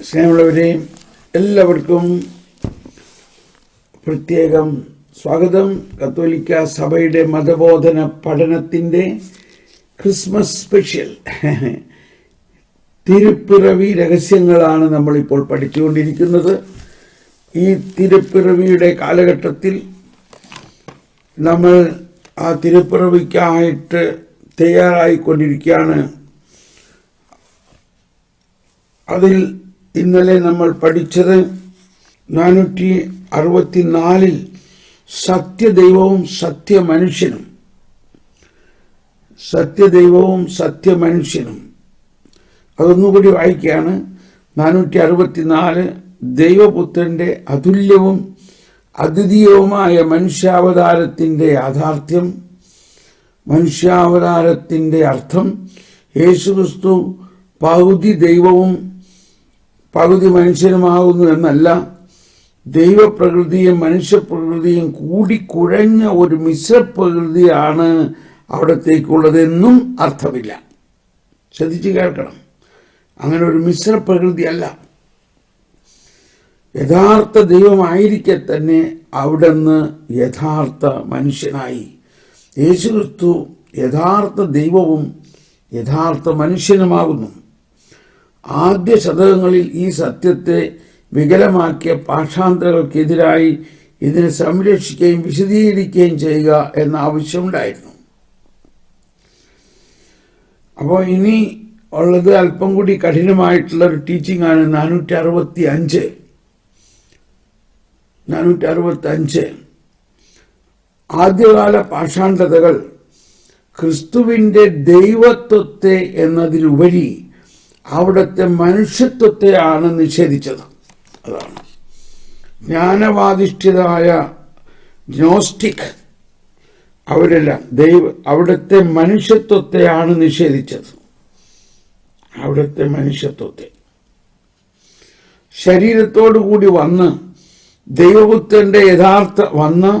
സ്നേഹമുള്ളവരെയും എല്ലാവർക്കും പ്രത്യേകം സ്വാഗതം. കത്തോലിക്ക സഭയുടെ മതബോധന പഠനത്തിന്റെ ക്രിസ്മസ് സ്പെഷ്യൽ. തിരുപ്പിറവി രഹസ്യങ്ങളാണ് നമ്മളിപ്പോൾ പഠിച്ചുകൊണ്ടിരിക്കുന്നത്. ഈ തിരുപ്പിറവിയുടെ കാലഘട്ടത്തിൽ നമ്മൾ ആ തിരുപ്പിറവിക്കായിട്ട് തയ്യാറായിക്കൊണ്ടിരിക്കുകയാണ്. അതിൽ ഇന്നലെ നമ്മൾ പഠിച്ചത് നാനൂറ്റി അറുപത്തിനാലിൽ സത്യദൈവവും സത്യമനുഷ്യനും. സത്യദൈവവും സത്യമനുഷ്യനും. അതൊന്നുകൂടി വായിക്കുകയാണ്. നാനൂറ്റി അറുപത്തിനാല് ദൈവപുത്രന്റെ അതുല്യവും അദ്വിതീയവുമായ മനുഷ്യാവതാരത്തിന്റെ യാഥാർത്ഥ്യം മനുഷ്യാവതാരത്തിന്റെ അർത്ഥം യേശുക്രിസ്തു പകുതി ദൈവവും പകുതി മനുഷ്യനുമാകുന്നു എന്നല്ല ദൈവപ്രകൃതിയും മനുഷ്യപ്രകൃതിയും കൂടിക്കുഴഞ്ഞ ഒരു മിശ്രപ്രകൃതിയാണ് അവിടത്തേക്കുള്ളതെന്നും അർത്ഥമില്ല. ശ്രദ്ധിച്ചു കേൾക്കണം. അങ്ങനെ ഒരു മിശ്രപ്രകൃതി അല്ല യഥാർത്ഥ ദൈവമായിരിക്കെ തന്നെ അവിടുന്ന് യഥാർത്ഥ മനുഷ്യനായി. യേശുക്രിസ്തു യഥാർത്ഥ ദൈവവും യഥാർത്ഥ മനുഷ്യനുമാകുന്നു. ആദ്യ ശതകങ്ങളിൽ ഈ സത്യത്തെ വികലമാക്കിയ പാഷാന്തരകൾക്കെതിരായി ഇതിനെ സംരക്ഷിക്കുകയും വിശദീകരിക്കുകയും ചെയ്യുക എന്ന ആവശ്യമുണ്ടായിരുന്നു. അപ്പോൾ ഇനി ഉള്ളത് അല്പം കൂടി കഠിനമായിട്ടുള്ള ഒരു ടീച്ചിങ് ആണ് നാനൂറ്റി അറുപത്തി അഞ്ച് നാനൂറ്റി അറുപത്തി അഞ്ച് ആദ്യകാല പാഷാണ്ഡതകൾ ക്രിസ്തുവിന്റെ ദൈവത്വത്തെ എന്നതിലുപരി അവിടുത്തെ മനുഷ്യത്വത്തെയാണ് നിഷേധിച്ചത്. അതാണ്. ജ്ഞാനവാധിഷ്ഠിതമായ ഗ്നോസ്റ്റിക് അവരെല്ലാം ദൈവ അവിടുത്തെ മനുഷ്യത്വത്തെയാണ് നിഷേധിച്ചത്. അവിടുത്തെ മനുഷ്യത്വത്തെ. ശരീരത്തോടുകൂടി വന്ന് ദൈവപുത്രന്റെ യഥാർത്ഥ വന്ന്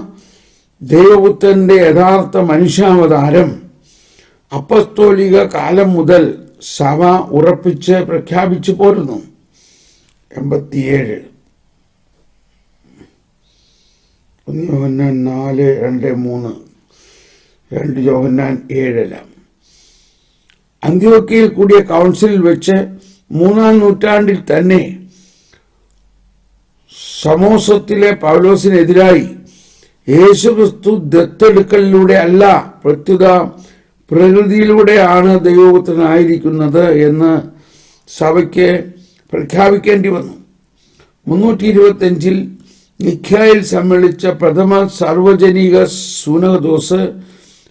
ദൈവപുത്രന്റെ യഥാർത്ഥ മനുഷ്യാവതാരം അപ്പസ്തോലിക കാലം മുതൽ സഭ ഉറപ്പിച്ച് പ്രഖ്യാപിച്ചു പോരുന്നു. എൺപത്തിയേഴ്. ഒന്ന് യോഹന്നാൻ നാല് രണ്ട് മൂന്ന്. രണ്ട് യോഹന്നാൻ ഏഴല്ല അന്ത്യോക്കയിൽ കൂടിയ കൗൺസിലിൽ വെച്ച് മൂന്നാം നൂറ്റാണ്ടിൽ തന്നെ സമോസത്തിലെ പൗലോസിനെതിരായി യേശുക്രിസ്തു ദത്തെടുക്കലിലൂടെ അല്ല പ്രത്യുത പ്രകൃതിയിലൂടെയാണ് ദൈവപുത്രനായിരിക്കുന്നത് എന്ന് സഭയ്ക്ക് പ്രഖ്യാപിക്കേണ്ടി വന്നു. മുന്നൂറ്റി ഇരുപത്തിയഞ്ചിൽ നിഖ്യായിൽ സമ്മേളിച്ച പ്രഥമ സാർവജനിക സുനകദോസ്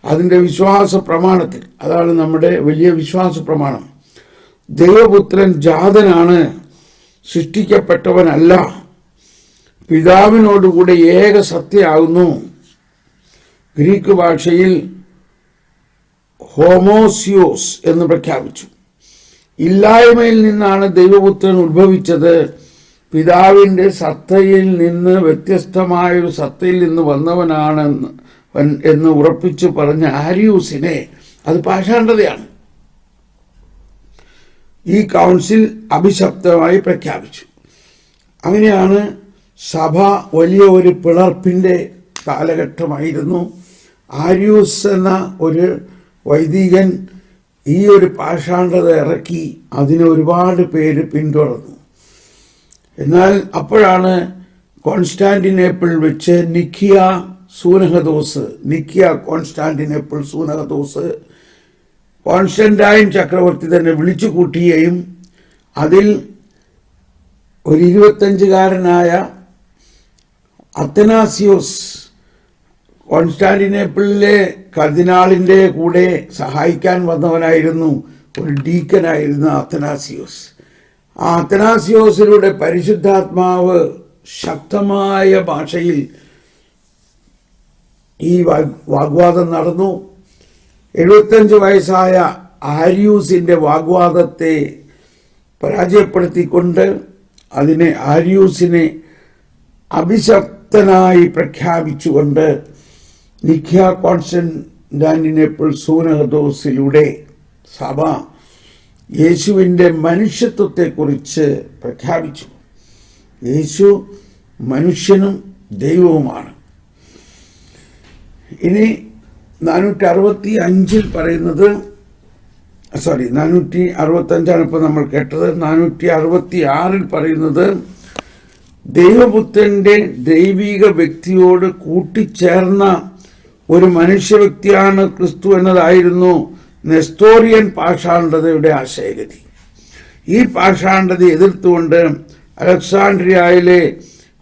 അതിന്റെ വിശ്വാസ പ്രമാണത്തിൽ അതാണ് നമ്മുടെ വലിയ വിശ്വാസ പ്രമാണം. ദൈവപുത്രൻ ജാതനാണ് സൃഷ്ടിക്കപ്പെട്ടവനല്ല പിതാവിനോടുകൂടെ ഏക സത്യമാകുന്നു ഗ്രീക്ക് ഭാഷയിൽ ഹോമോസിയോസ് എന്ന് പ്രഖ്യാപിച്ചു. ഇല്ലായ്മയിൽ നിന്നാണ് ദൈവപുത്രൻ ഉത്ഭവിച്ചത്. പിതാവിന്റെ സത്തയിൽ നിന്ന് വ്യത്യസ്തമായ ഒരു സത്തയിൽ നിന്ന് വന്നവനാണെന്ന് എന്ന് ഉറപ്പിച്ചു പറഞ്ഞ ആരിയൂസിനെ അത് പാഷാണ്ടതയാണ് ഈ കൗൺസിൽ അഭിശപ്തമായി പ്രഖ്യാപിച്ചു. അങ്ങനെയാണ് സഭ വലിയ ഒരു പിളർപ്പിന്റെ കാലഘട്ടമായിരുന്നു. ആര്യൂസ് എന്ന ഒരു വൈദികൻ ഈ ഒരു പാഷാണ്ഡത ഇറക്കി അതിനെ ഒരുപാട് പേര് പിന്തുടർന്നു. എന്നാൽ അപ്പോഴാണ് കോൺസ്റ്റാന്റിനേപ്പിൾ വെച്ച് നിക്കിയ സൂനഹദോസ് നിക്കിയ കോൺസ്റ്റാന്റിനേപ്പിൾ സൂനഹദോസ് കോൺസ്റ്റന്റൈൻ ചക്രവർത്തി തന്നെ വിളിച്ചു കൂട്ടുകയും അതിൽ ഒരു ഇരുപത്തഞ്ചുകാരനായ അത്തനാസിയോസ് കോൺസ്റ്റാന്റിനേപ്പിളിലെ കർദിനാളിന്റെ കൂടെ സഹായിക്കാൻ വന്നവനായിരുന്നു ഒരു ഡീക്കനായിരുന്ന അത്തനാസിയോസ്. ആ അത്തനാസിയോസിലൂടെ പരിശുദ്ധാത്മാവ് ശക്തമായ ഭാഷയിൽ ഈ വാഗ്വാദം നടന്നു. എഴുപത്തഞ്ച് വയസ്സായ ആര്യൂസിന്റെ വാഗ്വാദത്തെ പരാജയപ്പെടുത്തിക്കൊണ്ട് അതിനെ ആര്യൂസിനെ അഭിശപ്തനായി പ്രഖ്യാപിച്ചുകൊണ്ട് നിഖ്യ കോൺസ്റ്റന്റാന്റിനേപ്പിൾ സൂനഹദോസിലൂടെ സഭ യേശുവിന്റെ മനുഷ്യത്വത്തെക്കുറിച്ച് പ്രഖ്യാപിച്ചു. യേശു മനുഷ്യനും ദൈവവുമാണ്. ഇനി നാനൂറ്റി അറുപത്തി അഞ്ചിൽ പറയുന്നത് സോറി നാനൂറ്റി അറുപത്തഞ്ചാണ് ഇപ്പോൾ നമ്മൾ കേട്ടത്. നാനൂറ്റി അറുപത്തി ആറിൽ പറയുന്നത് ദൈവപുത്രന്റെ ദൈവിക വ്യക്തിയോട് കൂട്ടിച്ചേർന്ന ഒരു മനുഷ്യ വ്യക്തിയാണ് ക്രിസ്തു എന്നതായിരുന്നു നെസ്തോറിയൻ പാഷാണ്ഡതയുടെ ആശയഗതി. ഈ പാഷാണ്ഡത എതിർത്തുകൊണ്ട് അലക്സാണ്ട്രിയയിലെ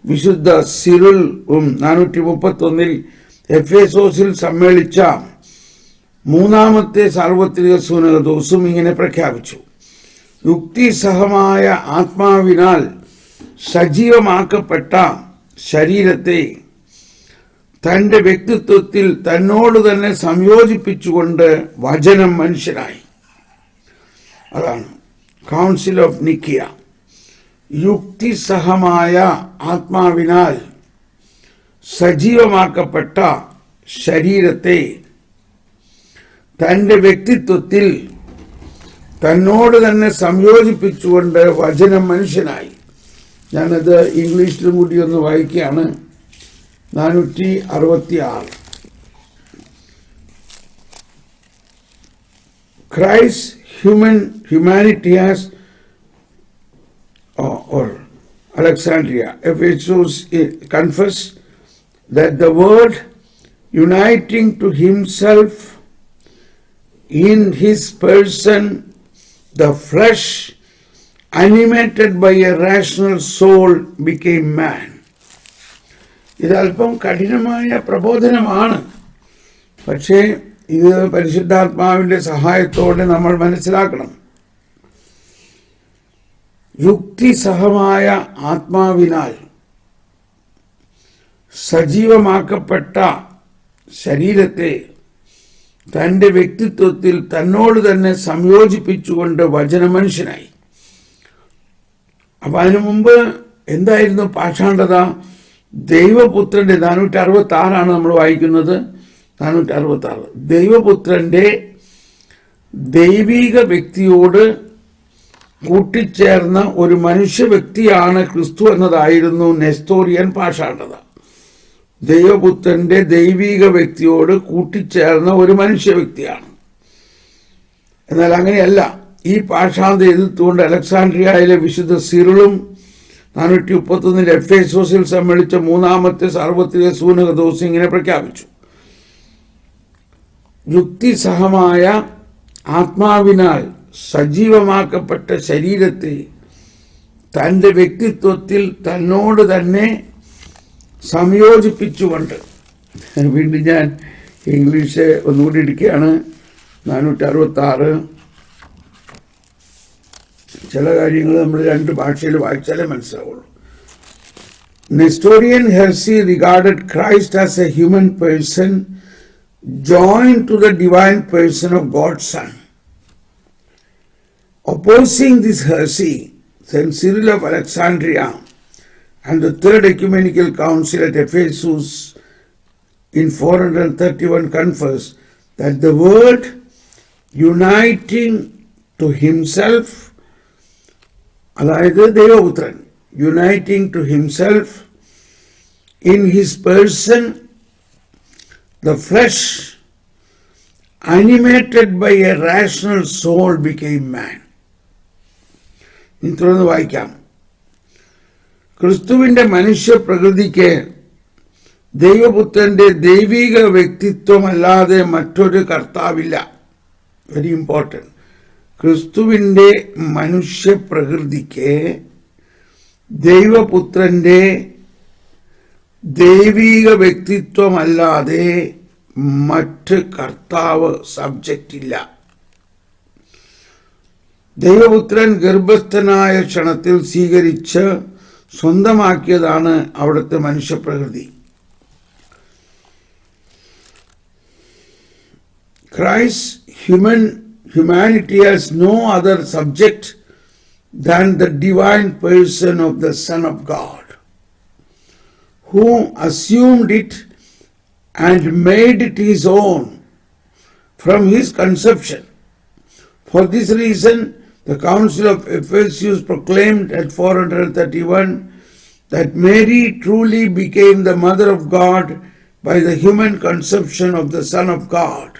വിശുദ്ധ സിറിലും നാനൂറ്റി മുപ്പത്തൊന്നിൽ എഫേസോസിൽ സമ്മേളിച്ച മൂന്നാമത്തെ സാർവത്രിക സൂനകദോസും ഇങ്ങനെ പ്രഖ്യാപിച്ചു. യുക്തിസഹമായ ആത്മാവിനാൽ സജീവമാക്കപ്പെട്ട ശരീരത്തെ തന്റെ വ്യക്തിത്വത്തിൽ തന്നോട് തന്നെ സംയോജിപ്പിച്ചുകൊണ്ട് വചനം മനുഷ്യനായി. അതാണ് കൗൺസിൽ ഓഫ് നിക്കിയ യുക്തിസഹമായ ആത്മാവിനാൽ സജീവമാക്കപ്പെട്ട ശരീരത്തെ തന്റെ വ്യക്തിത്വത്തിൽ തന്നോട് തന്നെ സംയോജിപ്പിച്ചുകൊണ്ട് വചനം മനുഷ്യനായി. ഞാനത് ഇംഗ്ലീഷിലും കൂടി ഒന്ന് വായിക്കുകയാണ്. നാനൂറ്റി അറുപത്തി ആറ് Christ's human humanity has or, or Alexandria, Ephesus eh, confess that the word uniting to himself in his person the flesh animated by a rational soul became man. ഇതല്പം കഠിനമായ പ്രബോധനമാണ്. പക്ഷേ ഇത് പരിശുദ്ധാത്മാവിന്റെ സഹായത്തോടെ നമ്മൾ മനസ്സിലാക്കണം. യുക്തിസഹമായ ആത്മാവിനാൽ സജീവമാക്കപ്പെട്ട ശരീരത്തെ തന്റെ വ്യക്തിത്വത്തിൽ തന്നോട് തന്നെ സംയോജിപ്പിച്ചുകൊണ്ട് വചനമനുഷ്യനായി. അപ്പം അതിനു മുമ്പ് എന്തായിരുന്നു പാഷാണ്ഡത? ദൈവപുത്രന്റെ നാനൂറ്റി അറുപത്തി ആറാണ് നമ്മൾ വായിക്കുന്നത്. നാനൂറ്റി അറുപത്തി ആറ് ദൈവപുത്രന്റെ ദൈവീക വ്യക്തിയോട് കൂട്ടിച്ചേർന്ന ഒരു മനുഷ്യ വ്യക്തിയാണ് ക്രിസ്തു എന്നതായിരുന്നു നെസ്തോറിയൻ പാഷാണ്ടത ദൈവപുത്രന്റെ ദൈവീക വ്യക്തിയോട് കൂട്ടിച്ചേർന്ന ഒരു മനുഷ്യ വ്യക്തിയാണ്. എന്നാൽ അങ്ങനെയല്ല. ഈ പാഷാന്ത എതിർത്തുകൊണ്ട് അലക്സാണ്ട്രിയയിലെ വിശുദ്ധ സിറിളും നാനൂറ്റി മുപ്പത്തൊന്നിൽ എഫ് എസോസിൽ സമ്മേളിച്ച മൂന്നാമത്തെ സാർവത്രിക സൂനക ദിവസം ഇങ്ങനെ പ്രഖ്യാപിച്ചു. യുക്തിസഹമായ ആത്മാവിനാൽ സജീവമാക്കപ്പെട്ട ശരീരത്തെ തന്റെ വ്യക്തിത്വത്തിൽ തന്നോട് തന്നെ സംയോജിപ്പിച്ചുകൊണ്ട് വീണ്ടും ഞാൻ ഇംഗ്ലീഷ് ഒന്നുകൂടി എടുക്കുകയാണ്. നാനൂറ്റി അറുപത്തി ചില കാര്യങ്ങൾ നമ്മൾ രണ്ട് ഭാഷയിൽ വായിച്ചാലേ മനസ്സിലാവുള്ളൂ Nestorian heresy regarded Christ as a human person joined to the divine person of God's Son. Opposing this heresy, St. Cyril of Alexandria and the Third Ecumenical Council at Ephesus in 431 confess that the word uniting to himself, അതായത് ദൈവപുത്രൻ uniting to himself in his person the flesh animated by a rational soul became man ഇനി തുടർന്ന് വായിക്കാം. ക്രിസ്തുവിന്റെ മനുഷ്യ പ്രകൃതിക്ക് ദൈവപുത്രന്റെ ദൈവിക വ്യക്തിത്വമല്ലാതെ മറ്റൊരു കർത്താവില്ല. വെരി ഇമ്പോർട്ടന്റ് ക്രിസ്തുവിന്റെ മനുഷ്യ പ്രകൃതിക്ക് ദൈവീക ദൈവിക വ്യക്തിത്വമല്ലാതെ മറ്റ് കർത്താവ് സബ്ജക്റ്റ് ഇല്ല. ദൈവപുത്രൻ ഗർഭസ്ഥനായ ക്ഷണത്തിൽ സ്വീകരിച്ച് സ്വന്തമാക്കിയതാണ് അവിടുത്തെ മനുഷ്യപ്രകൃതി. Christ human humanity has no other subject than the divine person of the Son of God, who assumed it and made it his own from his conception. For this reason, the Council of Ephesus proclaimed at 431 that Mary truly became the Mother of God by the human conception of the Son of God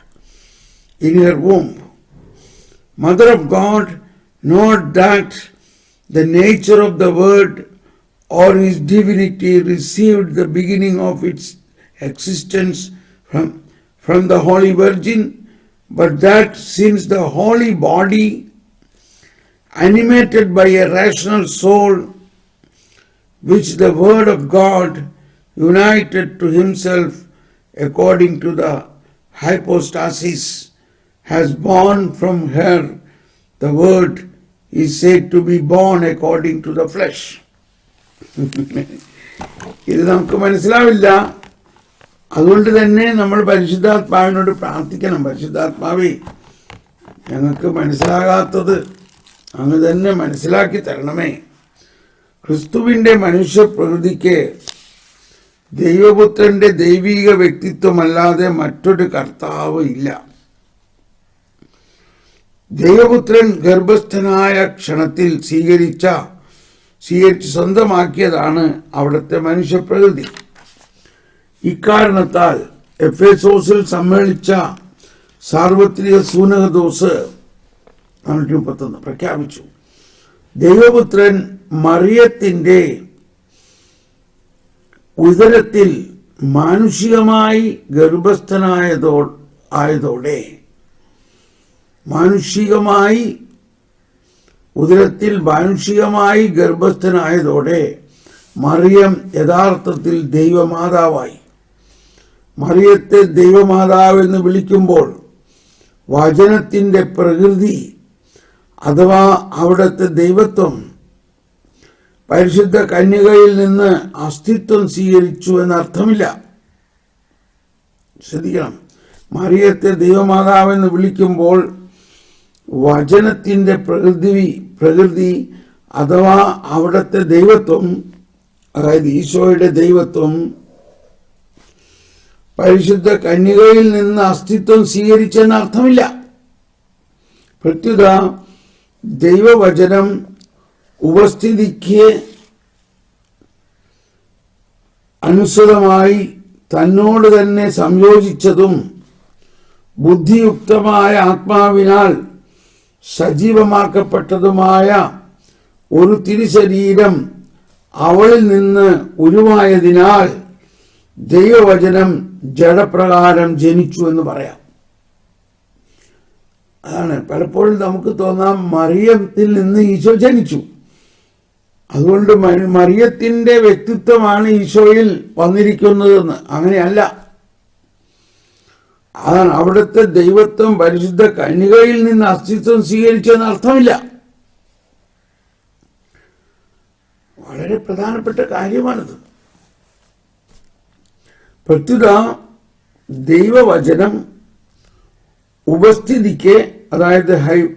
in her womb. Mother of God, not that the nature of the Word or his divinity received the beginning of its existence from, from the Holy Virgin, but that since the holy body, animated by a rational soul, which the Word of God united to Himself according to the hypostasis, has born from her, the Word is said to be born according to the flesh. ഇത് നമുക്ക് മനസ്സിലാവില്ല. അതുകൊണ്ട് തന്നെ നമ്മൾ പരിശുദ്ധാത്മാവിനോട് പ്രാർത്ഥിക്കണം. പരിശുദ്ധാത്മാവേ ഞങ്ങൾക്ക് മനസ്സിലാകാത്തത് അങ്ങ് തന്നെ മനസ്സിലാക്കി തരണമേ. ക്രിസ്തുവിന്റെ മനുഷ്യ പ്രകൃതിക്ക് ദൈവപുത്രന്റെ ദൈവീക വ്യക്തിത്വമല്ലാതെ മറ്റൊരു കർത്താവ് ഇല്ല. ദൈവപുത്രൻ ഗർഭസ്ഥനായ ക്ഷണത്തിൽ സ്വീകരിച്ച സ്വീകരിച്ച് സ്വന്തമാക്കിയതാണ് അവിടുത്തെ മനുഷ്യപ്രകൃതി. ഇക്കാരണത്താൽ എഫ് എസോസിൽ സമ്മേളിച്ച സാർവത്രിക സൂനകദോസ് നാനൂറ്റി മുപ്പത്തൊന്ന് പ്രഖ്യാപിച്ചു. ദൈവപുത്രൻ മറിയത്തിന്റെ ഉദരത്തിൽ മാനുഷികമായി ഗർഭസ്ഥനായതോ ആയതോടെ മാനുഷികമായി ഉദരത്തിൽ മാനുഷികമായി ഗർഭസ്ഥനായതോടെ മറിയം യഥാർത്ഥത്തിൽ ദൈവമാതാവായി. മറിയത്തെ ദൈവമാതാവെന്ന് വിളിക്കുമ്പോൾ വചനത്തിന്റെ പ്രകൃതി അഥവാ അവിടുത്തെ ദൈവത്വം പരിശുദ്ധ കന്യകയിൽ നിന്ന് അസ്തിത്വം സ്വീകരിച്ചു എന്നർത്ഥമില്ല. ശ്രദ്ധിക്കണം. മറിയത്തെ ദൈവമാതാവെന്ന് വിളിക്കുമ്പോൾ വചനത്തിന്റെ പ്രകൃതി പ്രകൃതി അഥവാ അവിടുത്തെ ദൈവത്വം അതായത് ഈശോയുടെ ദൈവത്വം പരിശുദ്ധ കന്യകയിൽ നിന്ന് അസ്തിത്വം സ്വീകരിച്ചെന്ന് അർത്ഥമില്ല. പ്രത്യുത ദൈവവചനം ഉപസ്ഥിതിക്ക് അനുസൃതമായി തന്നോട് തന്നെ സംയോജിച്ചതും ബുദ്ധിയുക്തമായ ആത്മാവിനാൽ സജീവമാക്കപ്പെട്ടതുമായ ഒരു തിരുശരീരം അവളിൽ നിന്ന് ഉരുവായതിനാൽ ദൈവവചനം ജഡപ്രകാരം ജനിച്ചു എന്ന് പറയാം. അതാണ്. പലപ്പോഴും നമുക്ക് തോന്നാം മറിയത്തിൽ നിന്ന് ഈശോ ജനിച്ചു. അതുകൊണ്ട് മറിയത്തിന്റെ വ്യക്തിത്വമാണ് ഈശോയിൽ വന്നിരിക്കുന്നതെന്ന്. അങ്ങനെയല്ല. അതാണ് അവിടുത്തെ ദൈവത്വം പരിശുദ്ധ കണികയിൽ നിന്ന് അസ്തിത്വം സ്വീകരിച്ചെന്ന് അർത്ഥമില്ല. വളരെ പ്രധാനപ്പെട്ട കാര്യമാണിത്. പ്രത്യുത ദൈവവചനം ഉപസ്ഥിതിക്ക് അതായത് ഹൈ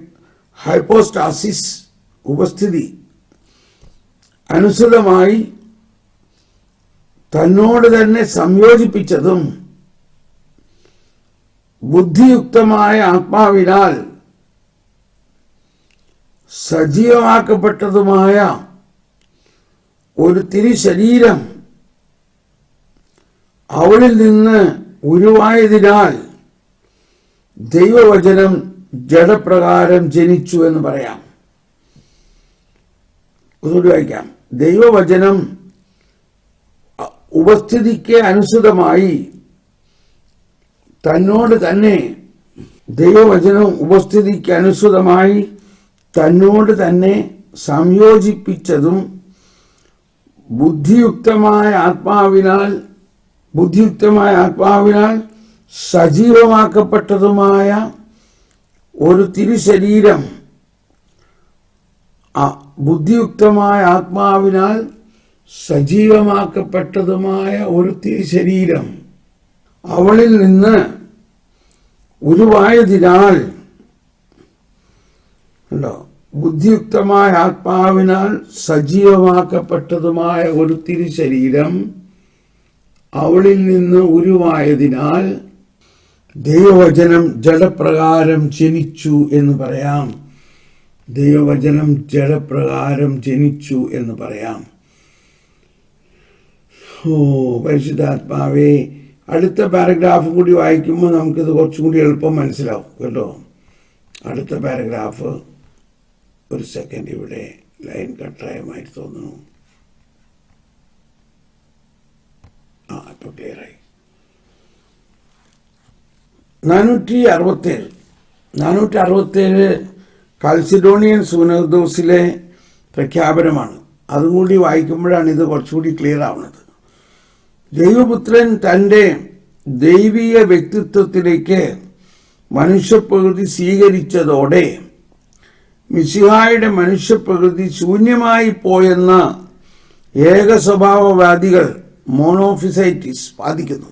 ഹൈപ്പോസ്റ്റാസിസ് ഉപസ്ഥിതി അനുസൃതമായി തന്നോട് തന്നെ സംയോജിപ്പിച്ചതും ബുദ്ധിയുക്തമായ ആത്മാവിനാൽ സജീവമാക്കപ്പെട്ടതുമായ ഒരു തിരിശരീരം അവളിൽ നിന്ന് ഉരുവായതിനാൽ ദൈവവചനം ജഡപ്രകാരം ജനിച്ചു എന്ന് പറയാം. വായിക്കാം. ദൈവവചനം ഉപസ്ഥിതിക്ക് അനുസൃതമായി തന്നോട് തന്നെ ദൈവവചനം ഉപസ്ഥിതിക്ക് അനുസൃതമായി തന്നോട് തന്നെ സംയോജിപ്പിച്ചതും ബുദ്ധിയുക്തമായ ആത്മാവിനാൽ ബുദ്ധിയുക്തമായ ആത്മാവിനാൽ സജീവമാക്കപ്പെട്ടതുമായ ഒരു തിരുശരീരം ബുദ്ധിയുക്തമായ ആത്മാവിനാൽ സജീവമാക്കപ്പെട്ടതുമായ ഒരു തിരുശരീരം. അവളിൽ നിന്ന് ഉരുവായതിനാൽ ഉണ്ടോ ബുദ്ധിയുക്തമായ ആത്മാവിനാൽ സജീവമാക്കപ്പെട്ടതുമായ ഒരു തിരുശരീരം അവളിൽ നിന്ന് ഉരുവായതിനാൽ ദൈവവചനം ജലപ്രകാരം ജനിച്ചു എന്ന് പറയാം. ദൈവവചനം ജലപ്രകാരം ജനിച്ചു എന്ന് പറയാം. ഓ പരിശുദ്ധാത്മാവേ അടുത്ത പാരഗ്രാഫ് കൂടി വായിക്കുമ്പോൾ നമുക്കിത് കുറച്ചും കൂടി എളുപ്പം മനസ്സിലാവും കേട്ടോ? അടുത്ത പാരഗ്രാഫ് ഒരു സെക്കൻഡ് ഇവിടെ ലൈൻ കട്ടായ മാതിരി തോന്നുന്നു. ആ ഇപ്പൊ ക്ലിയറായി നാനൂറ്റി അറുപത്തേഴ് നാനൂറ്റി അറുപത്തേഴ് കാൽസിഡോണിയൻ സൂനദോസിലെ പ്രഖ്യാപനമാണ്. അതും കൂടി വായിക്കുമ്പോഴാണ് ഇത് കുറച്ചുകൂടി ക്ലിയർ ആവുന്നത്. ദൈവപുത്രൻ തന്റെ ദൈവീയ വ്യക്തിത്വത്തിലേക്ക് മനുഷ്യപ്രകൃതി സ്വീകരിച്ചതോടെ മിശിഹായുടെ മനുഷ്യപ്രകൃതി ശൂന്യമായി പോയെന്ന ഏക സ്വഭാവവാദികൾ മോണോഫിസൈറ്റിസ് വാദിക്കുന്നു.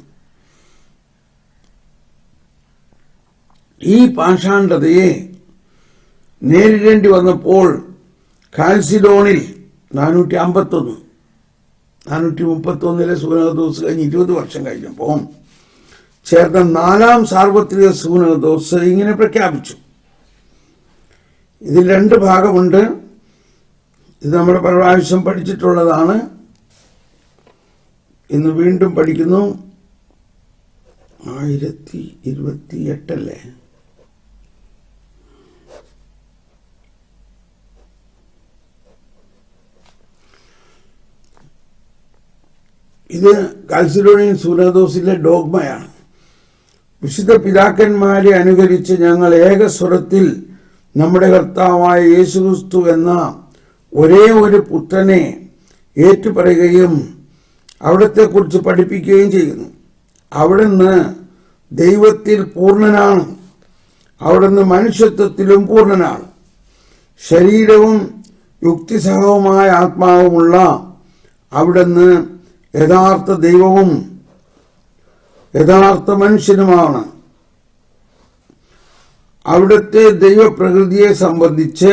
ഈ പാഷാണ്ഡതയെ നേരിടേണ്ടി വന്നപ്പോൾ കാൽസിഡോണിൽ നാനൂറ്റി അമ്പത്തൊന്ന് നാനൂറ്റി മുപ്പത്തൊന്നിലെ സൂനകദോസ് കഴിഞ്ഞ് ഇരുപത് വർഷം കഴിഞ്ഞപ്പോൾ ചേർന്ന നാലാം സാർവത്രിക സൂനകദോസ് ഇങ്ങനെ പ്രഖ്യാപിച്ചു. ഇതിൽ രണ്ട് ഭാഗമുണ്ട്. ഇത് നമ്മൾ പല പ്രാവശ്യം പഠിച്ചിട്ടുള്ളതാണ്. ഇന്ന് വീണ്ടും പഠിക്കുന്നു. ആയിരത്തി ഇരുപത്തി എട്ടല്ലേ ഇത് കാൽസിഡോണിയൻ സൂനദോസിലെ ഡോഗ്മയാണ്. വിശുദ്ധ പിതാക്കന്മാരെ അനുകരിച്ച് ഞങ്ങൾ ഏകസ്വരത്തിൽ നമ്മുടെ കർത്താവായ യേശുക്രിസ്തു എന്ന ഒരേ ഒരു പുത്രനെ ഏറ്റുപറയുകയും അവിടത്തെക്കുറിച്ച് പഠിപ്പിക്കുകയും ചെയ്യുന്നു. അവിടുന്ന് ദൈവത്തിൽ പൂർണനാണ്. അവിടുന്ന് മനുഷ്യത്വത്തിലും പൂർണനാണ്. ശരീരവും യുക്തിസഹവുമായ ആത്മാവുമുള്ള അവിടുന്ന് യഥാർത്ഥ ദൈവവും യഥാർത്ഥ മനുഷ്യനുമാണ്. അവിടുത്തെ ദൈവപ്രകൃതിയെ സംബന്ധിച്ച്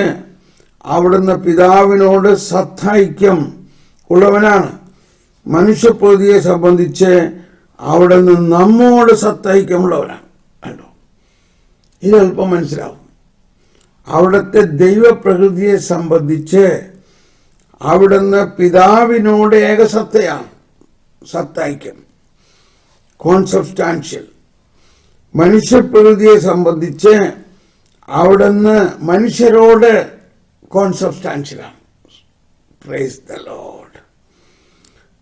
അവിടുന്ന് പിതാവിനോട് സത്തൈക്യം ഉള്ളവനാണ്. മനുഷ്യപ്രകൃതിയെ സംബന്ധിച്ച് അവിടുന്ന് നമ്മോട് സത്തൈക്യമുള്ളവനാണ് കണ്ടോ? ഇതല്പം മനസ്സിലാവും. അവിടുത്തെ ദൈവപ്രകൃതിയെ സംബന്ധിച്ച് അവിടുന്ന് പിതാവിനോട് ഏകസത്തയാണ്. സത്തൈക്യം കോൺസബ്സ്റ്റാൻഷ്യൽ മനുഷ്യപ്രകൃതിയെ സംബന്ധിച്ച് അവിടുന്ന് മനുഷ്യരോട് കോൺസബ്സ്റ്റാൻഷ്യലാണ് പ്രൈസ് ദ ലോഡ്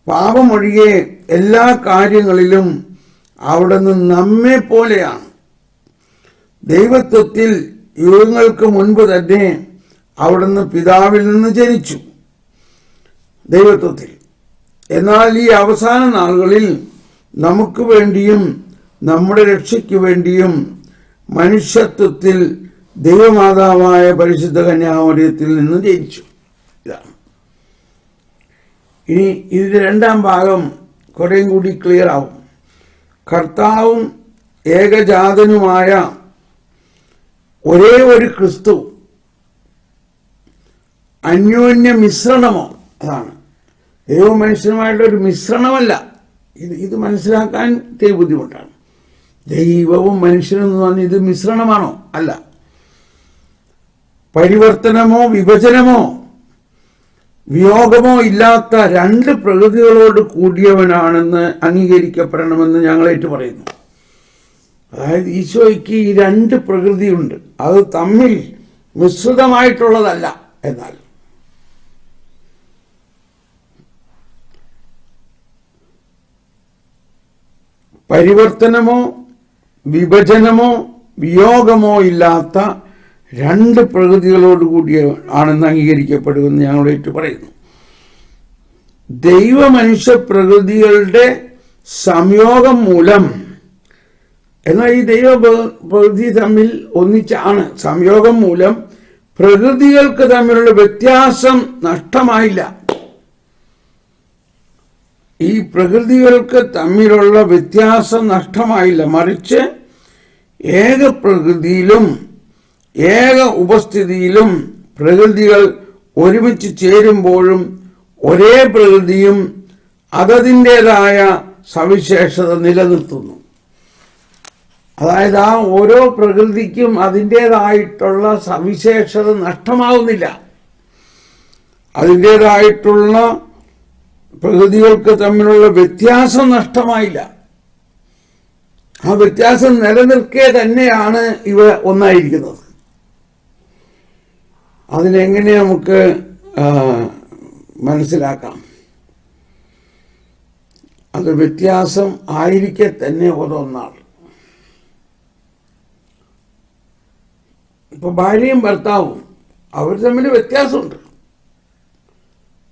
പാപമൊഴികെ എല്ലാ കാര്യങ്ങളിലും അവിടുന്ന് നമ്മെ പോലെയാണ്. ദൈവത്വത്തിൽ യുഗങ്ങൾക്ക് മുൻപ് തന്നെ അവിടുന്ന് പിതാവിൽ നിന്ന് ജനിച്ചു. ദൈവത്വത്തിൽ. എന്നാൽ ഈ അവസാന നാളുകളിൽ നമുക്ക് വേണ്ടിയും നമ്മുടെ രക്ഷയ്ക്ക് വേണ്ടിയും മനുഷ്യത്വത്തിൽ ദൈവമാതാവായ പരിശുദ്ധ കന്യാമൂര്യത്തിൽ നിന്ന് ജയിച്ചു ഇനി ഇതിന്റെ രണ്ടാം ഭാഗം കുറേയും കൂടി ക്ലിയർ ആവും. കർത്താവും ഏകജാതനുമായ ഒരേ ഒരു ക്രിസ്തു അന്യോന്യ മിശ്രണമോ? അതാണ്. ദൈവവും മനുഷ്യനുമായിട്ടൊരു മിശ്രണമല്ല. ഇത് ഇത് മനസ്സിലാക്കാൻ ഇത്തിരി ബുദ്ധിമുട്ടാണ്. ദൈവവും മനുഷ്യനും എന്ന് പറഞ്ഞാൽ ഇത് മിശ്രണമാണോ? അല്ല. പരിവർത്തനമോ വിഭജനമോ വിയോഗമോ ഇല്ലാത്ത രണ്ട് പ്രകൃതികളോട് കൂടിയവനാണെന്ന് അംഗീകരിക്കപ്പെടണമെന്ന് ഞങ്ങളേറ്റ് പറയുന്നു. അതായത് ഈശോയ്ക്ക് ഈ രണ്ട് പ്രകൃതിയുണ്ട്. അത് തമ്മിൽ മിശ്രിതമായിട്ടുള്ളതല്ല എന്നാൽ. പരിവർത്തനമോ വിഭജനമോ വിയോഗമോ ഇല്ലാത്ത രണ്ട് പ്രകൃതികളോടുകൂടിയ ആണെന്ന് അംഗീകരിക്കപ്പെടുമെന്ന് ഞങ്ങൾ ഏറ്റു പറയുന്നു. ദൈവമനുഷ്യ പ്രകൃതികളുടെ സംയോഗം മൂലം എന്നാൽ ഈ ദൈവ പ്രകൃതി തമ്മിൽ ഒന്നിച്ചാണ്. സംയോഗം മൂലം പ്രകൃതികൾക്ക് തമ്മിലുള്ള വ്യത്യാസം നഷ്ടമായില്ല. ഈ പ്രകൃതികൾക്ക് തമ്മിലുള്ള വ്യത്യാസം നഷ്ടമായില്ല. മറിച്ച് ഏക പ്രകൃതിയിലും ഏക ഉപസ്ഥിതിയിലും പ്രകൃതികൾ ഒരുമിച്ച് ചേരുമ്പോഴും ഒരേ പ്രകൃതിയും അതതിന്റെതായ സവിശേഷത നിലനിർത്തുന്നു. അതായത് ആ ഓരോ പ്രകൃതിക്കും അതിന്റേതായിട്ടുള്ള സവിശേഷത നഷ്ടമാവുന്നില്ല. അതിന്റേതായിട്ടുള്ള പ്രകൃതികൾക്ക് തമ്മിലുള്ള വ്യത്യാസം നഷ്ടമായില്ല. ആ വ്യത്യാസം നിലനിൽക്കെ തന്നെയാണ് ഇവ ഒന്നായിരിക്കുന്നത്. അതിനെങ്ങനെ നമുക്ക് മനസ്സിലാക്കാം? അത് വ്യത്യാസം ആയിരിക്കെ തന്നെ ഓരോന്നാൾ ഇപ്പൊ ഭാര്യയും ഭർത്താവും അവർ തമ്മിൽ വ്യത്യാസമുണ്ട്.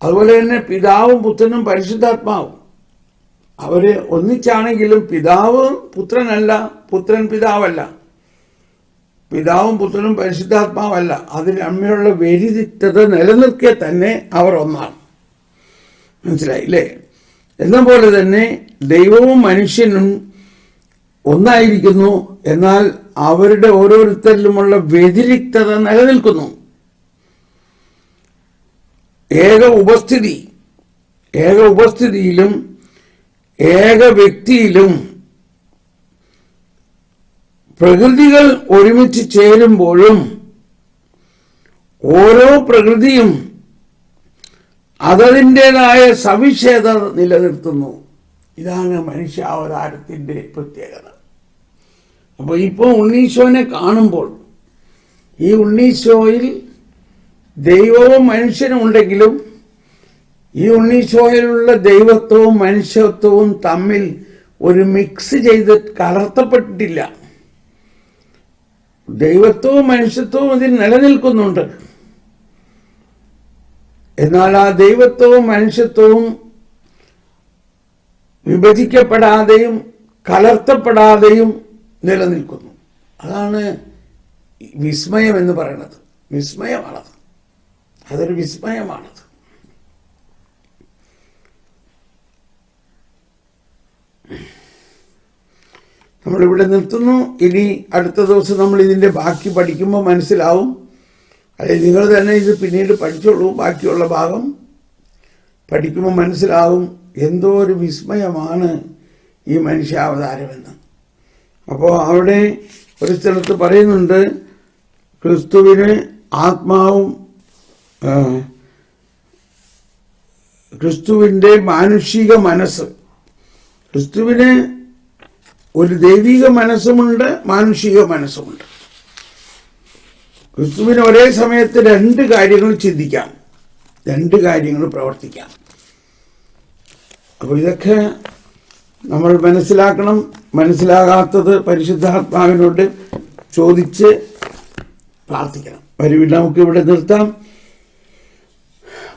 അതുപോലെ തന്നെ പിതാവും പുത്രനും പരിശുദ്ധാത്മാവും. അവർ ഒന്നിച്ചാണെങ്കിലും പിതാവ് പുത്രനല്ല പുത്രൻ പിതാവല്ല. പിതാവും പുത്രനും പരിശുദ്ധാത്മാവല്ല. അതിന് തമ്മിലുള്ള വ്യതിരിക്തത നിലനിൽക്കെ തന്നെ അവർ ഒന്നാണ്. മനസ്സിലായില്ലേ എന്ന പോലെ തന്നെ ദൈവവും മനുഷ്യനും ഒന്നായിരിക്കുന്നു. എന്നാൽ അവരുടെ ഓരോരുത്തരിലുമുള്ള വ്യതിരിക്തത നിലനിൽക്കുന്നു. ഏക ഉപസ്ഥിതി ഏക ഉപസ്ഥിതിയിലും ഏക വ്യക്തിയിലും പ്രകൃതികൾ ഒരുമിച്ച് ചേരുമ്പോഴും ഓരോ പ്രകൃതിയും അതതിന്റെതായ സവിശേഷത നിലനിർത്തുന്നു. ഇതാണ് മനുഷ്യാവതാരത്തിന്റെ പ്രത്യേകത. അപ്പോൾ ഇപ്പോൾ ഉണ്ണീശോനെ കാണുമ്പോൾ ഈ ഉണ്ണീശോയിൽ ദൈവവും മനുഷ്യനും ഉണ്ടെങ്കിലും ഈ ഉണ്ണീശോയിലുള്ള ദൈവത്വവും മനുഷ്യത്വവും തമ്മിൽ ഒരു മിക്സ് ചെയ്ത് കലർത്തപ്പെട്ടിട്ടില്ല. ദൈവത്വവും മനുഷ്യത്വവും ഇതിൽ നിലനിൽക്കുന്നുണ്ട്. എന്നാൽ ആ ദൈവത്വവും മനുഷ്യത്വവും വിഭജിക്കപ്പെടാതെയും കലർത്തപ്പെടാതെയും നിലനിൽക്കുന്നു. അതാണ് വിസ്മയം എന്ന് പറയുന്നത്. വിസ്മയമാണത്. അതൊരു വിസ്മയമാണത്. നമ്മളിവിടെ നിർത്തുന്നു. ഇനി അടുത്ത ദിവസം നമ്മൾ ഇതിന്റെ ബാക്കി പഠിക്കുമ്പോൾ മനസ്സിലാവും. അല്ലെങ്കിൽ നിങ്ങൾ തന്നെ ഇത് പിന്നീട് പഠിച്ചോളൂ ബാക്കിയുള്ള ഭാഗം. പഠിക്കുമ്പോൾ മനസ്സിലാവും എന്തോ ഒരു വിസ്മയമാണ് ഈ മനുഷ്യാവതാരമെന്ന്. അപ്പോൾ അവിടെ ഒരു സ്ഥലത്ത് പറയുന്നുണ്ട് ക്രിസ്തുവിന് ആത്മാവും ക്രിസ്തുവിന്റെ മാനുഷിക മനസ്സ്. ക്രിസ്തുവിന് ഒരു ദൈവിക മനസ്സുമുണ്ട് മാനുഷിക മനസ്സുമുണ്ട്. ക്രിസ്തുവിന് ഒരേ സമയത്ത് രണ്ട് കാര്യങ്ങൾ ചിന്തിക്കാം. രണ്ട് കാര്യങ്ങൾ പ്രവർത്തിക്കാം. അപ്പോൾ ഇതൊക്കെ നമ്മൾ മനസ്സിലാക്കണം. മനസ്സിലാകാത്തത് പരിശുദ്ധാത്മാവിനോട് ചോദിച്ച് പ്രാർത്ഥിക്കണം. വരുവിൽ നമുക്ക് ഇവിടെ നിർത്താം.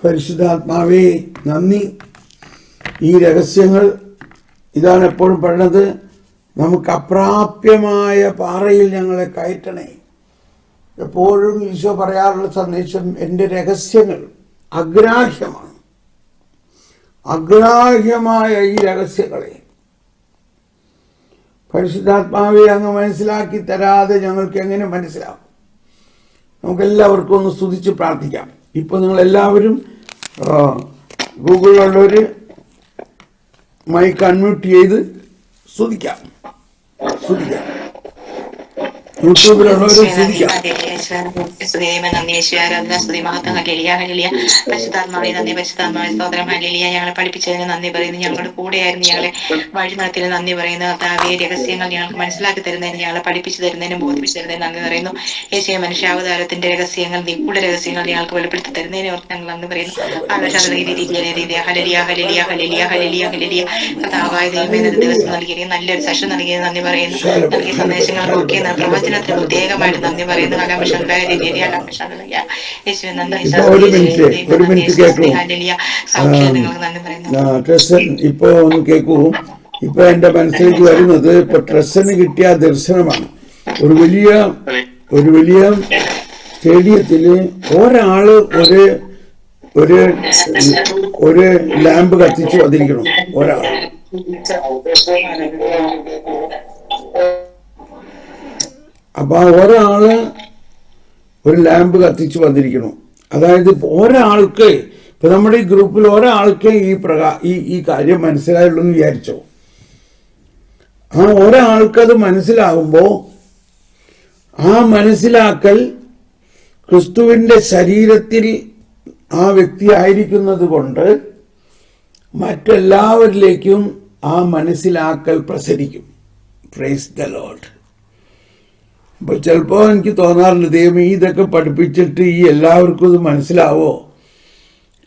പരിശുദ്ധാത്മാവേ നന്ദി. ഈ രഹസ്യങ്ങൾ ഇതാണ് എപ്പോഴും പറയുന്നത് നമുക്ക് അപ്രാപ്യമായ പാറയിൽ ഞങ്ങളെ കയറ്റണേ. എപ്പോഴും ഈശോ പറയാറുള്ള സന്ദേശം എന്റെ രഹസ്യങ്ങൾ അഗ്രാഹ്യമാണ്. അഗ്രാഹ്യമായ ഈ രഹസ്യങ്ങളെ പരിശുദ്ധാത്മാവെ അങ്ങ് മനസ്സിലാക്കി തരാതെ ഞങ്ങൾക്ക് എങ്ങനെ മനസ്സിലാവും? നമുക്കെല്ലാവർക്കും ഒന്ന് സ്തുതിച്ച് പ്രാർത്ഥിക്കാം. ഇപ്പോൾ നിങ്ങൾ എല്ലാവരും ഗൂഗിളിലുള്ളവർ മൈക്ക് അൺമ്യൂട്ട് ചെയ്ത് സ്തുതിക്കാം സ്തുതിക്കാം യൂട്യൂബിലുള്ളവർ സ്തുതിക്കാം ഞങ്ങളെ പഠിപ്പിച്ചതിന് നന്ദി പറയുന്നു. ഞങ്ങളുടെ കൂടെയായിരുന്നു ഞങ്ങളെ വഴി നടത്തിന് നന്ദി പറയുന്നു. കർത്താവെ രഹസ്യങ്ങൾ ഞങ്ങൾക്ക് മനസ്സിലാക്കി തരുന്നതിന് ഞങ്ങളെ പഠിപ്പിച്ചു തരുന്നതിനും ബോധിപ്പിച്ചു തരുന്നതിന് നന്ദി പറയുന്നു. യേശയ മനുഷ്യാവതാരത്തിന്റെ രഹസ്യങ്ങൾ നിഗൂഢ രഹസ്യങ്ങൾ ഞങ്ങൾക്ക് വെളിപ്പെടുത്തി തരുന്നതിനെ ഓർത്ത് ഞങ്ങൾ നന്ദി പറയുന്നു. ദിവസം നൽകിയിരിക്കും നല്ലൊരു സെഷൻ നൽകിയത് നന്ദി പറയുന്നു. നൽകിയ സന്ദേശങ്ങൾക്കൊക്കെ പ്രവചനത്തിന് പ്രത്യേകമായിട്ട് നന്ദി പറയുന്നു. കലാമിഷന്റെ ട്രസ്സൻ ഇപ്പൊ ഒന്ന് കേൾക്കൂ ഇപ്പൊ എന്റെ മനസ്സിലേക്ക് വരുന്നത് ഇപ്പൊ ട്രസ്സിന് കിട്ടിയ ദർശനമാണ്. ഒരു വലിയ ഒരു വലിയ സ്റ്റേഡിയത്തിൽ ഒരാൾ ഒരു ഒരു ഒരു ലാമ്പ് കത്തിച്ചു വന്നിരിക്കണം. ഒരാൾ. അപ്പൊ ആ ഒരാൾ ഒരു ലാമ്പ് കത്തിച്ച് വന്നിരിക്കണം അതായത് ഒരാൾക്ക് ഇപ്പൊ നമ്മുടെ ഈ ഗ്രൂപ്പിൽ ഒരാൾക്ക് ഈ പ്രകാ ഈ ഈ കാര്യം മനസ്സിലായുള്ളൂ എന്ന് വിചാരിച്ചോ? ആ ഒരാൾക്കത് മനസ്സിലാകുമ്പോൾ ആ മനസ്സിലാക്കൽ ക്രിസ്തുവിന്റെ ശരീരത്തിൽ ആ വ്യക്തി ആയിരിക്കുന്നത് കൊണ്ട് മറ്റെല്ലാവരിലേക്കും ആ മനസ്സിലാക്കൽ പ്രസരിക്കും. പ്രൈസ് ദ ലോഡ് അപ്പോൾ ചിലപ്പോൾ എനിക്ക് തോന്നാറുണ്ട് ദൈവം ഇതൊക്കെ പഠിപ്പിച്ചിട്ട് ഈ എല്ലാവർക്കും ഇത് മനസ്സിലാവോ?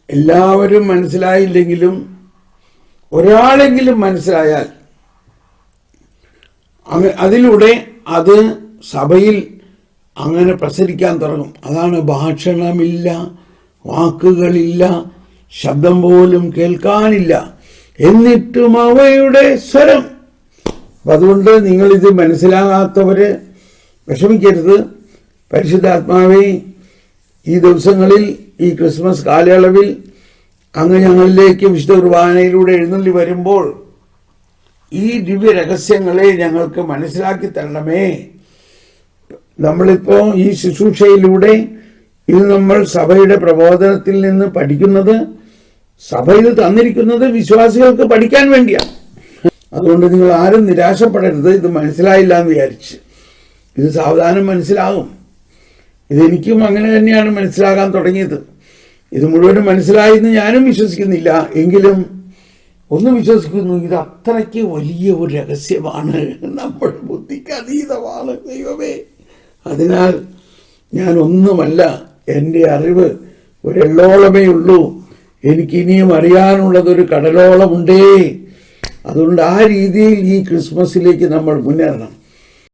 എല്ലാവരും മനസ്സിലായില്ലെങ്കിലും ഒരാളെങ്കിലും മനസ്സിലായാൽ അതിലൂടെ അത് സഭയിൽ അങ്ങനെ പ്രസരിക്കാൻ തുടങ്ങും. അതാണ് ഭാഷണമില്ല വാക്കുകളില്ല ശബ്ദം പോലും കേൾക്കാനില്ല. എന്നിട്ടും അവയുടെ സ്വരം. അതുകൊണ്ട് നിങ്ങളിത് മനസ്സിലാകാത്തവര് വിഷമിക്കരുത്. പരിശുദ്ധാത്മാവെ ഈ ദിവസങ്ങളിൽ ഈ ക്രിസ്മസ് കാലയളവിൽ അങ്ങ് ഞങ്ങളിലേക്ക് വിശുദ്ധ കുർബാനയിലൂടെ എഴുന്നള്ളി വരുമ്പോൾ ഈ ദിവ്യ രഹസ്യങ്ങളെ ഞങ്ങൾക്ക് മനസ്സിലാക്കി തരണമേ. നമ്മളിപ്പോൾ ഈ ശുശ്രൂഷയിലൂടെ ഇത് നമ്മൾ സഭയുടെ പ്രബോധനത്തിൽ നിന്ന് പഠിക്കുന്നത് സഭയിൽ തന്നിരിക്കുന്നത് വിശ്വാസികൾക്ക് പഠിക്കാൻ വേണ്ടിയാണ്. അതുകൊണ്ട് നിങ്ങൾ ആരും നിരാശപ്പെടരുത് ഇത് മനസ്സിലായില്ല എന്ന് വിചാരിച്ച്. ഇത് സാവധാനം മനസ്സിലാകും ഇതെനിക്കും അങ്ങനെ തന്നെയാണ് മനസ്സിലാകാൻ തുടങ്ങിയത്. ഇത് മുഴുവനും മനസ്സിലായി എന്ന് ഞാനും വിശ്വസിക്കുന്നില്ല. എങ്കിലും ഒന്ന് വിശ്വസിക്കുന്നു. ഇത് അത്രയ്ക്ക് വലിയ ഒരു രഹസ്യമാണ്. നമ്മുടെ ബുദ്ധിക്ക് അതീതമാണ് ദൈവമേ. അതിനാൽ ഞാൻ ഒന്നുമല്ല എന്റെ അറിവ് ഒരെള്ളോളമേ ഉള്ളൂ. എനിക്കിനിയും അറിയാനുള്ളതൊരു കടലോളമുണ്ടേ. അതുകൊണ്ട് ആ രീതിയിൽ ഈ ക്രിസ്മസിലേക്ക് നമ്മൾ മുന്നേറണം.